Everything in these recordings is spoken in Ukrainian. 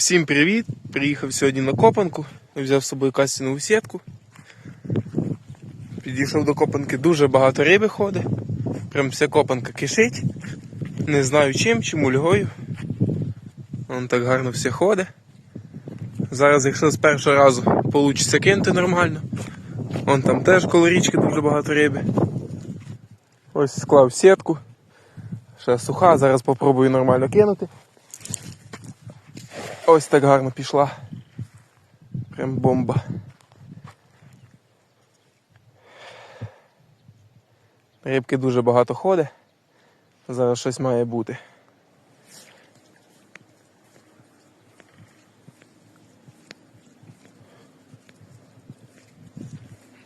Всім привіт! Приїхав сьогодні на копанку, взяв з собою кастінову сітку. Підійшов до копанки, дуже багато риби ходить. Прям вся копанка кишить. Не знаю чим, чи мульгою. Вон так гарно все ходить. Зараз, якщо з першого разу вийде кинути нормально. Вон там теж коло річки дуже багато риби. Ось склав сітку. Ще суха, зараз попробую нормально кинути. Ось так гарно пішла. Прям бомба. Рибки дуже багато ходить. Зараз щось має бути.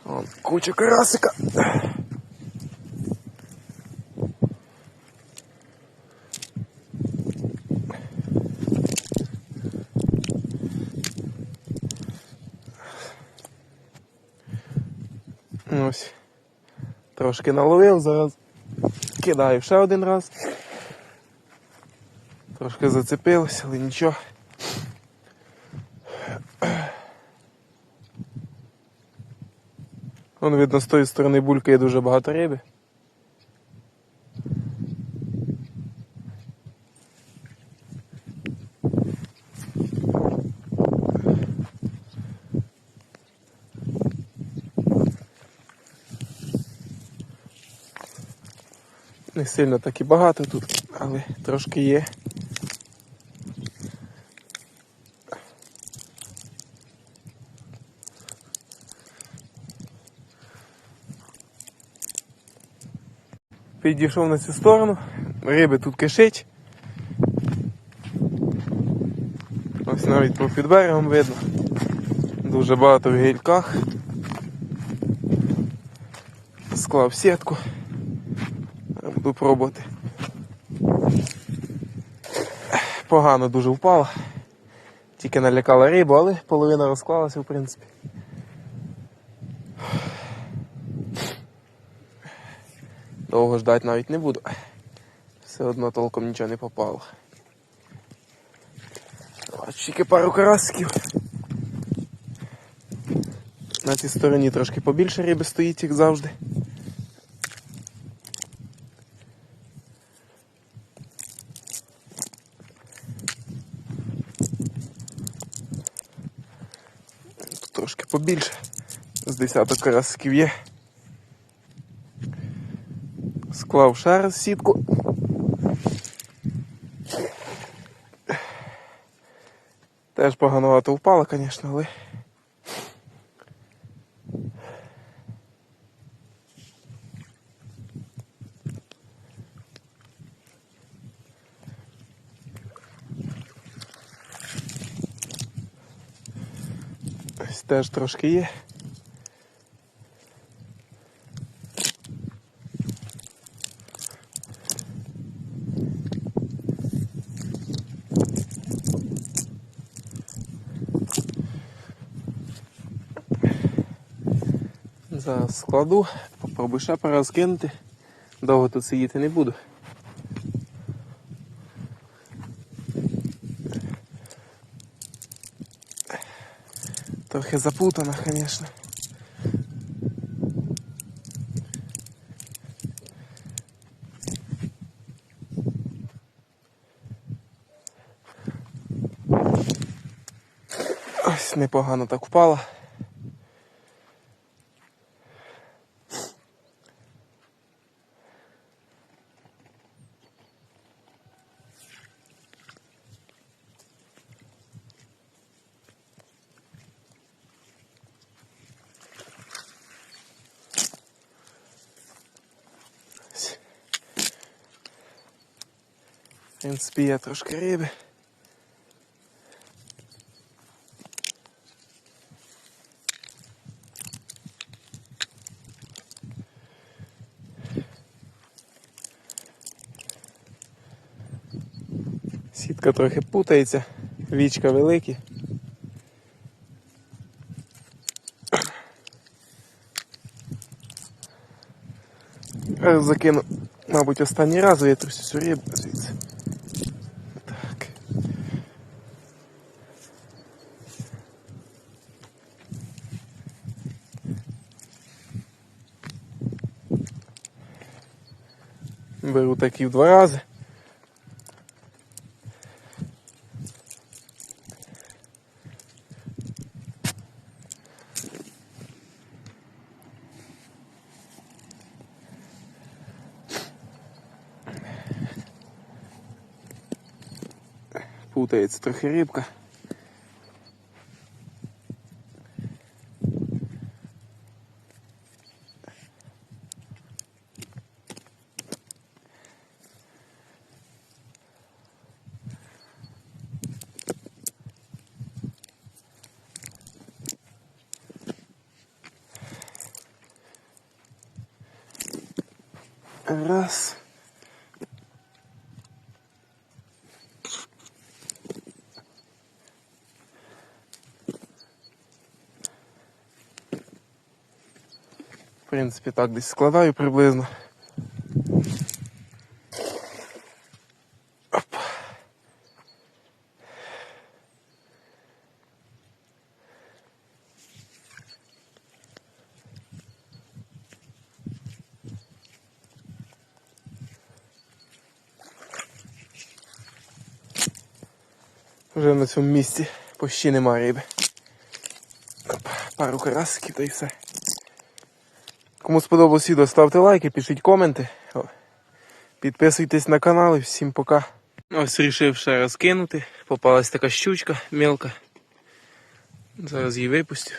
Вон, куча карасика. Ось. Трошки наловив, зараз кидаю ще один раз. Трошки зацепилося, але нічого. Вон видно з тої сторони булькає дуже багато риби. Не сильно так і багато тут, але трошки є. Підійшов на цю сторону, риби тут кишить. Ось навіть по під берегом видно. Дуже багато в гільках. Склав сітку. Буду пробувати. Погано дуже впала. Тільки налякала рибу, але половина розклалася, в принципі. Довго ждати навіть не буду. Все одно толком нічого не попало. Тільки пару карасиків. На цій стороні трошки побільше риби стоїть, як завжди. Тут трошки побільше. З десяток карасиків є. Склав ще раз сітку. Теж поганувато впала, звісно, але. Ось теж трошки є. Зараз складу, попробую ще раз кинути. Довго тут сидіти не буду. Трохи запутано, звісно. Ось непогано так впала. Принципі, є трошки риби. Сітка трохи путається, вічка великі. Закину, мабуть, останній раз витрусю цю рибу звідси. Так. Беру такі в два рази. Путається трохи рибка. Раз. В принципі, так десь складаю приблизно. Вже на цьому місці почти нема риби. Пару карасиків та й все. Кому сподобалось відео, ставте лайки, пишіть коменти. Підписуйтесь на канал і всім пока. Ось вирішив ще раз кинути. Попалась така щучка мелка. Зараз її випустю.